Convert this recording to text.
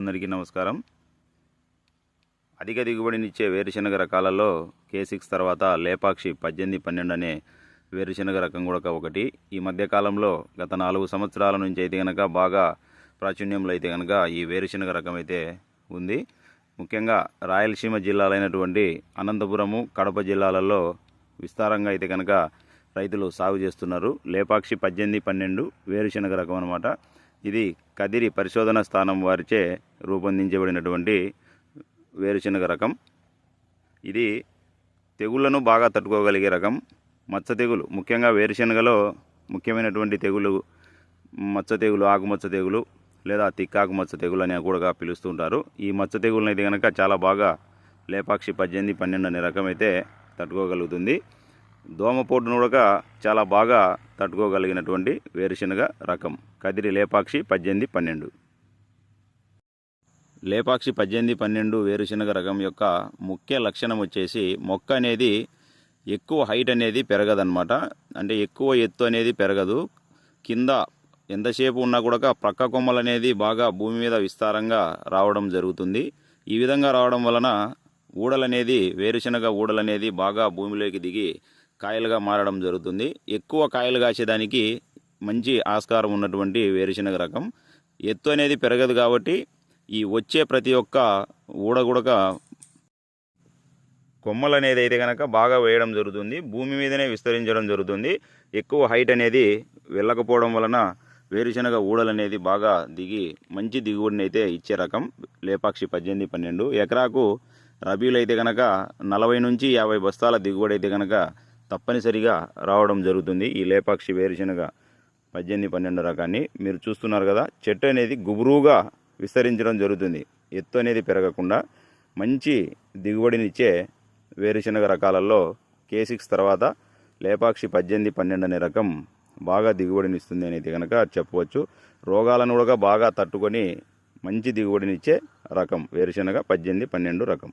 అందరికీ నమస్కారం. అధిక దిగుబడినిచ్చే వేరుశనగ రకాలలో కే సిక్స్ తర్వాత లేపాక్షి పద్దెనిమిది పన్నెండు అనే వేరుశనగ రకం కూడా ఒకటి. ఈ మధ్యకాలంలో గత నాలుగు సంవత్సరాల నుంచి అయితే కనుక బాగా ప్రాచుర్యంలో అయితే కనుక ఈ వేరుశనగ రకం అయితే ఉంది. ముఖ్యంగా రాయలసీమ జిల్లాలైనటువంటి అనంతపురము కడప జిల్లాలలో విస్తారంగా అయితే కనుక రైతులు సాగు చేస్తున్నారు. లేపాక్షి పద్దెనిమిది పన్నెండు వేరుశనగ రకం అనమాట ఇది కదిరి పరిశోధన స్థానం వారిచే రూపొందించబడినటువంటి వేరుశనగ రకం. ఇది తెగుళ్ళను బాగా తట్టుకోగలిగే రకం. మచ్చ తెగులు ముఖ్యంగా వేరుశనగలో ముఖ్యమైనటువంటి తెగులు మచ్చ తెగులు ఆకుమచ్చ తెగులు లేదా తిక్కాకు మచ్చ తెగులు అని కూడా పిలుస్తుంటారు ఈ మచ్చ తెగులను అయితే కనుక చాలా బాగా లేపాక్షి పద్దెనిమిది పన్నెండు అనే రకం అయితే తట్టుకోగలుగుతుంది. దోమపోటును కూడా చాలా బాగా తట్టుకోగలిగినటువంటి వేరుశనగ రకం. కదిరి లేపాక్షి పద్దెనిమిది పన్నెండు. లేపాక్షి పద్దెనిమిది పన్నెండు వేరుశనగ రకం యొక్క ముఖ్య లక్షణం వచ్చేసి మొక్క అనేది ఎక్కువ హైట్ అనేది పెరగదన్నమాట. అంటే ఎక్కువ ఎత్తు అనేది పెరగదు. కింద ఎంతసేపు ఉన్నా కూడా ప్రక్క కొమ్మలు అనేది బాగా భూమి మీద విస్తారంగా రావడం జరుగుతుంది. ఈ విధంగా రావడం వలన ఊడలనేది వేరుశనగ ఊడలనేది బాగా భూమిలోకి దిగి కాయలుగా మారడం జరుగుతుంది. ఎక్కువ కాయలు కాసేదానికి మంచి ఆస్కారం ఉన్నటువంటి వేరుశనగ రకం. ఎత్తు అనేది పెరగదు కాబట్టి ఈ వచ్చే ప్రతి ఒక్క ఊడగుడక కొమ్మలు అనేది అయితే కనుక బాగా వేయడం జరుగుతుంది. భూమి మీదనే విస్తరించడం జరుగుతుంది. ఎక్కువ హైట్ అనేది వెళ్ళకపోవడం వలన వేరుశనగ ఊడలు అనేది బాగా దిగి మంచి దిగుబడిని అయితే ఇచ్చే రకం. లేపాక్షి పద్దెనిమిది పన్నెండు ఎకరాకు రబీలు అయితే కనుక నలభై నుంచి యాభై బస్తాల దిగుబడి అయితే కనుక తప్పనిసరిగా రావడం జరుగుతుంది. ఈ లేపాక్షి వేరుశనగ పద్దెనిమిది పన్నెండు రకాన్ని మీరు చూస్తున్నారు కదా చెట్టు అనేది గుబురుగా విస్తరించడం జరుగుతుంది. ఎత్తు అనేది పెరగకుండా మంచి దిగుబడినిచ్చే వేరుశనగ రకాలలో కే సిక్స్ తర్వాత లేపాక్షి పద్దెనిమిది పన్నెండు అనే రకం బాగా దిగుబడినిస్తుంది అనేది కనుక చెప్పవచ్చు. రోగాలను కూడా బాగా తట్టుకొని మంచి దిగుబడినిచ్చే రకం వేరుశనగ పద్దెనిమిది పన్నెండు రకం.